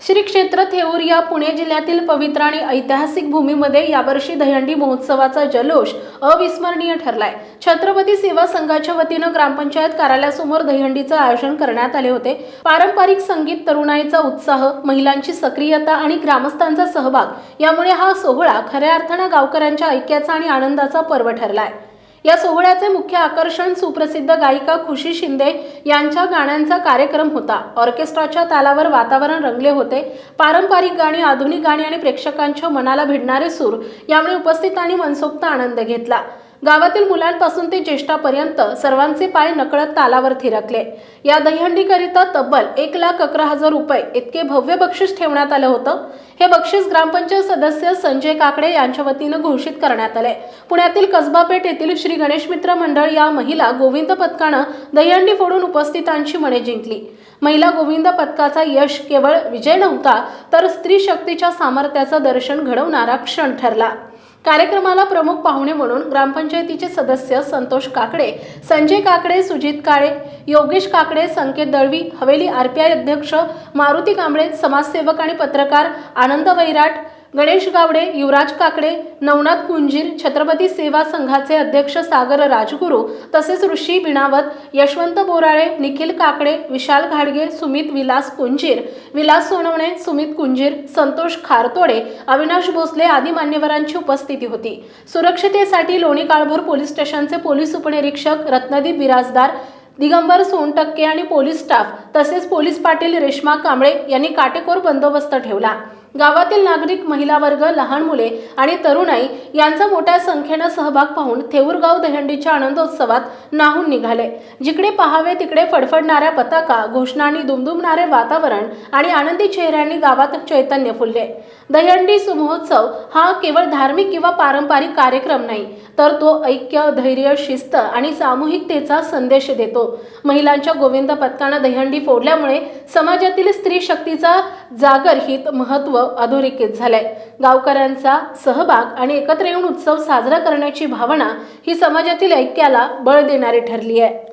श्री क्षेत्र थेऊर या पुणे जिल्ह्यातील पवित्र आणि ऐतिहासिक भूमीमध्ये यावर्षी दहीहंडी महोत्सवाचा जल्लोष अविस्मरणीय ठरलाय. छत्रपती सेवा संघाच्या वतीनं ग्रामपंचायत कार्यालयासमोर दहीहंडीचं आयोजन करण्यात आले होते. पारंपरिक संगीत तरुणाईचा उत्साह महिलांची सक्रियता आणि ग्रामस्थांचा सहभाग यामुळे हा सोहळा खऱ्या अर्थानं गावकऱ्यांच्या ऐक्याचा आणि आनंदाचा पर्व ठरलाय. या सोहळ्याचे मुख्य आकर्षण सुप्रसिद्ध गायिका खुशी शिंदे यांच्या गाण्यांचा कार्यक्रम होता. ऑर्केस्ट्राच्या तालावर वातावरण रंगले होते. पारंपरिक गाणी आधुनिक गाणी आणि प्रेक्षकांच्या मनाला भिडणारे सूर यामुळे उपस्थितांनी मनसोक्त आनंद घेतला. गावातील मुलांपासून ते ज्येष्ठापर्यंत सर्वांचे पाय नकळत तालावर थिरकले. या दहीहंडीकरिता तब्बल एक लाख अकरा हजार रुपये इतके भव्य बक्षीस ठेवण्यात आलं होतं. हे बक्षीस ग्रामपंचायत सदस्य संजय काकडे यांच्या वतीनं घोषित करण्यात आले. पुण्यातील कसबापेठ येथील श्री गणेश मित्र मंडळ या महिला गोविंद पथकानं दहीहंडी फोडून उपस्थितांची मने जिंकली. महिला गोविंद पथकाचा यश केवळ विजय नव्हता तर स्त्री शक्तीच्या सामर्थ्याचं दर्शन घडवणारा क्षण ठरला. कार्यक्रमाला प्रमुख पाहुणे म्हणून ग्रामपंचायतीचे सदस्य संतोष काकडे संजय काकडे सुजित काळे योगेश काकडे संकेत दळवी हवेली आरपीआय अध्यक्ष मारुती कांबळे समाजसेवक आणि पत्रकार आनंद वैराट गणेश गावडे युवराज काकडे नवनाथ कुंजीर छत्रपती सेवा संघाचे अध्यक्ष सागर राजगुरू तसेच ऋषी बिणावत यशवंत बोराळे निखिल काकडे विशाल घाडगे सुमित विलास कुंजीर विलास सोनवणे सुमित कुंजीर संतोष खारतोडे अविनाश भोसले आदी मान्यवरांची उपस्थिती होती. सुरक्षितेसाठी लोणी काळभोर पोलीस स्टेशनचे पोलीस उपनिरीक्षक रत्नदीप बिराजदार दिगंबर सोनटक्के आणि पोलीस स्टाफ तसेच पोलीस पाटील रेश्मा कांबळे यांनी काटेकोर बंदोबस्त ठेवला. गावातील नागरिक महिला वर्ग लहान मुले आणि तरुणाई यांचा मोठ्या संख्येनं सहभाग पाहून थेऊरगाव दहंडीच्या आनंदोत्सवात नाहून निघाले. जिकडे पहावे तिकडे फडफडणाऱ्या पताका घोषणांनी दुमदुमणारे वातावरण आणि आनंदी चेहऱ्यांनी गावात चैतन्य फुलले. दहीहंडी महोत्सव हा केवळ धार्मिक किंवा पारंपरिक कार्यक्रम नाही तर तो ऐक्य धैर्य शिस्त आणि सामूहिकतेचा संदेश देतो. महिलांच्या गोविंद पथकानं दहीहंडी फोडल्यामुळे समाजातील स्त्री शक्तीचा जागरहित महत्त्व अधोरेखित झालंय. गावकऱ्यांचा सहभाग आणि एकत्र येऊन उत्सव साजरा करण्याची भावना ही समाजातील ऐक्याला बळ देणारी ठरली आहे